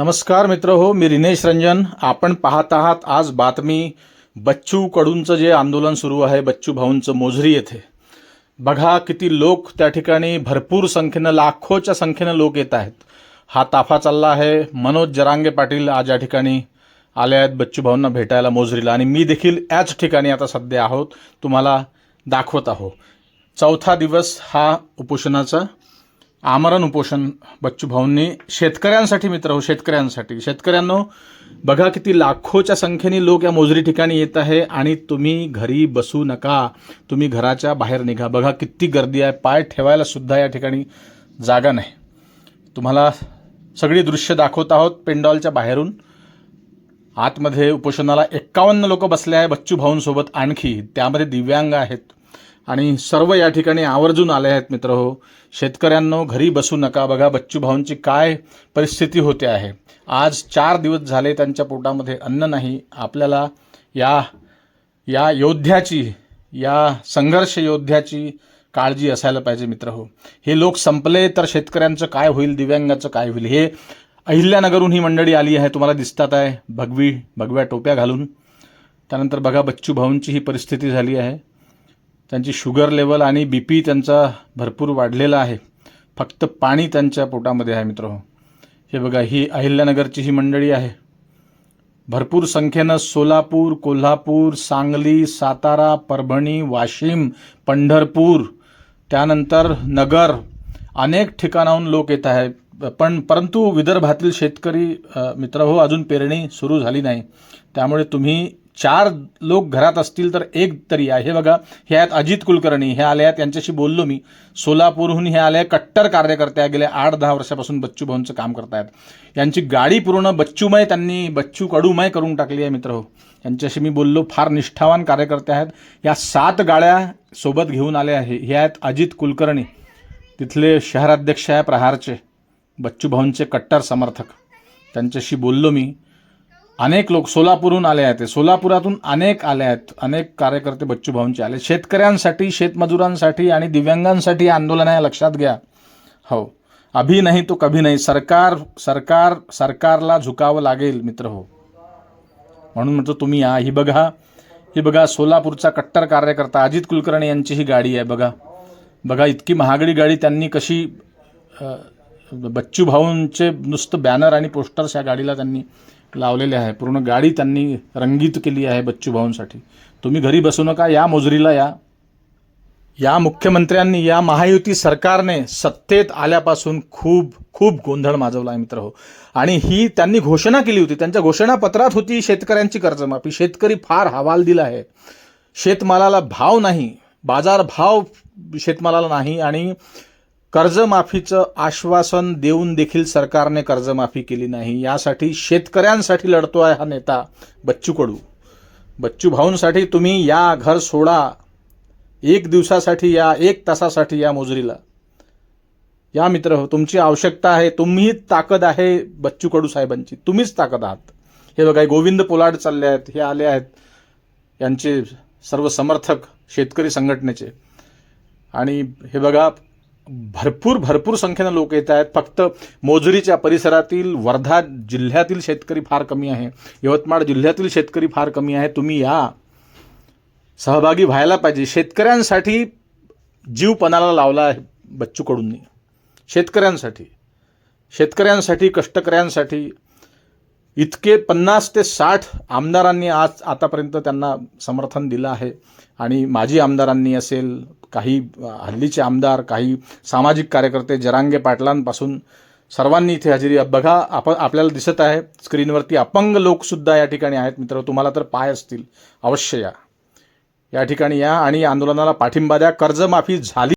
नमस्कार मित्र हो मी रिनेश रंजन. आपण पाहत आहात आज बातमी बच्चू कडूंचं जे आंदोलन सुरू आहे बच्चू भाऊंचं मोझरी येथे. बघा किती लोक त्या ठिकाणी भरपूर संख्येनं लाखोच्या संख्येनं लोक येत आहेत. हा ताफा चालला आहे. मनोज जरांगे पाटील आज या ठिकाणी आले आहेत बच्चू भाऊंना भेटायला मोझरीला. आणि मी देखील याच ठिकाणी आता सध्या आहोत. तुम्हाला दाखवत आहो. चौथा दिवस हा उपोषणाचा. आमरण उपोषण बच्चू भाऊंनी शेतकऱ्यांसाठी मित्र हो शेतकऱ्यांसाठी. शेतकऱ्यांनो बघा किती लाखोच्या संख्येने लोक या मोजरी ठिकाणी येत आहे आणि तुम्ही घरी बसू नका. तुम्ही घराच्या बाहेर निघा. बघा किती गर्दी आहे. पाय ठेवायला सुद्धा या ठिकाणी जागा नाही. तुम्हाला सगळी दृश्य दाखवत आहोत पेंडॉलच्या बाहेरून. आतमध्ये उपोषणाला एक्कावन्न लोक बसले आहे बच्चू भाऊंसोबत आणखी. त्यामध्ये दिव्यांग आहेत. आणि सर्व या ठिकाणी आवर्जून आले आहेत मित्र हो. शेतकऱ्यांनो घरी बसू नका. बघा बच्चू भाऊंची काय परिस्थिती होते आहे. आज चार दिवस झाले त्यांच्या पोटामध्ये अन्न नाही. आपल्याला या या योद्ध्याची या संघर्ष योद्ध्याची काळजी असायला पाहिजे मित्र हो. हे लोक संपले तर शेतकऱ्यांचं काय होईल दिव्यांगाचं काय होईल? हे अहिल्यानगरहून ही मंडळी आली आहे तुम्हाला दिसतात आहे. भगवी भगव्या टोप्या घालून. त्यानंतर बघा बच्चू भाऊंची ही परिस्थिती झाली आहे. त्यांची शुगर लेवल आणि बी पी त्यांचा भरपूर वाढलेला आहे. फक्त पाणी त्यांच्या पोटामध्ये आहे मित्र हे बघा ही अहिल्यानगरची ही मंडळी आहे. भरपूर संख्येनं सोलापूर कोल्हापूर सांगली सातारा परभणी वाशिम पंढरपूर त्यानंतर नगर अनेक ठिकाणाहून लोक येत आहेत पण परंतु विदर्भातील शेतकरी मित्र हो अजून पेरणी सुरू झाली नाही. त्यामुळे तुम्ही चार लोक घरात असतील तर एक तरी आहे. हे बघा हे आहेत अजित कुलकर्णी. हे आले आहेत त्यांच्याशी बोललो मी. सोलापूरहून हे आले कट्टर कार्यकर्ते गेल्या आठ दहा वर्षापासून बच्चू भाऊंचं काम करतायत. यांची गाडी पूर्ण बच्चूमय त्यांनी बच्चू कडूमय करून टाकली आहे मित्र हो. यांच्याशी मी बोललो फार निष्ठावान कार्यकर्ते आहेत. या सात गाड्या सोबत घेऊन आले आहे. हे आहेत अजित कुलकर्णी. तिथले शहराध्यक्ष आहे प्रहारचे. बच्चू भाऊंचे कट्टर समर्थक. त्यांच्याशी बोललो मी. अनेक लोक सोलापूरहून आले आहेत. सोलापुरातून अनेक आले आहेत. अनेक कार्यकर्ते बच्चू भाऊंचे आले शेतकऱ्यांसाठी शेतमजुरांसाठी आणि दिव्यांगांसाठी आंदोलन आहे लक्षात घ्या. हो. अभी नाही तो कभी नाही. सरकार सरकार सरकारला झुकावं लागेल मित्र हो. म्हणून म्हणतो तुम्ही या. ही बघा. ही बघा सोलापूरचा कट्टर कार्यकर्ता अजित कुलकर्णी यांची ही गाडी आहे बघा. बघा इतकी महागडी गाडी त्यांनी कशी बच्चू भाऊंचे नुसतं बॅनर आणि पोस्टर्स या गाडीला त्यांनी लावलेले आहे. पूर्ण गाडी त्यांनी रंगीत केली आहे बच्चू भाऊंसाठी. तुम्ही घरी बसू नका या मोजरीला या. या मुख्यमंत्र्यांनी या महायुती सरकारने सत्तेत आल्यापासून खूप खूप गोंधळ माजवला आहे मित्र हो आणि ही त्यांनी घोषणा केली होती. त्यांच्या घोषणापत्रात होती शेतकऱ्यांची कर्जमाफी. शेतकरी फार हवाल दिला आहे. शेतमालाला भाव नाही. बाजार भाव शेतमालाला नाही आणि कर्जमाफीचं आश्वासन देऊन देखील सरकारने कर्जमाफी केली नाही. यासाठी शेतकऱ्यांसाठी लढतो आहे हा नेता बच्चू कडू. बच्चू भाऊंसाठी तुम्ही या घर सोडा. एक दिवसासाठी या एक तासासाठी या मोजरीला. या मित्र हो तुमची आवश्यकता आहे. तुम्ही ताकद आहे बच्चू कडू साहेबांची. तुम्हीच ताकद आहात. हे बघा गोविंद पोलाड चालले आहेत हे आले आहेत. यांचे सर्व समर्थक शेतकरी संघटनेचे. आणि हे बघा भरपूर भरपूर संख्येनं लोक येत आहेत. फक्त मोजरीच्या परिसरातील वर्धा जिल्ह्यातील शेतकरी फार कमी आहे. यवतमाळ जिल्ह्यातील शेतकरी फार कमी आहे. तुम्ही या. सहभागी व्हायला पाहिजे. शेतकऱ्यांसाठी जीव पणाला लावला आहे बच्चूकडूंनी. शेतकऱ्यांसाठी. शेतकऱ्यांसाठी कष्टकऱ्यांसाठी. इतके पन्नास ते साठ आमदारांनी आज आतापर्यंत त्यांना समर्थन दिलं आहे. आणि माजी आमदारांनी असेल काही हल्लीचे आमदार काही सामाजिक कार्यकर्ते जरांगे पाटलांपासून सर्वांनी इथे हजेरी. बघा आपण आपल्याला दिसत आहे स्क्रीनवरती अपंग लोकसुद्धा या ठिकाणी आहेत. मित्र तुम्हाला तर पाय असतील. अवश्य या. या ठिकाणी या आणि आंदोलनाला पाठिंबा द्या. कर्जमाफी झाली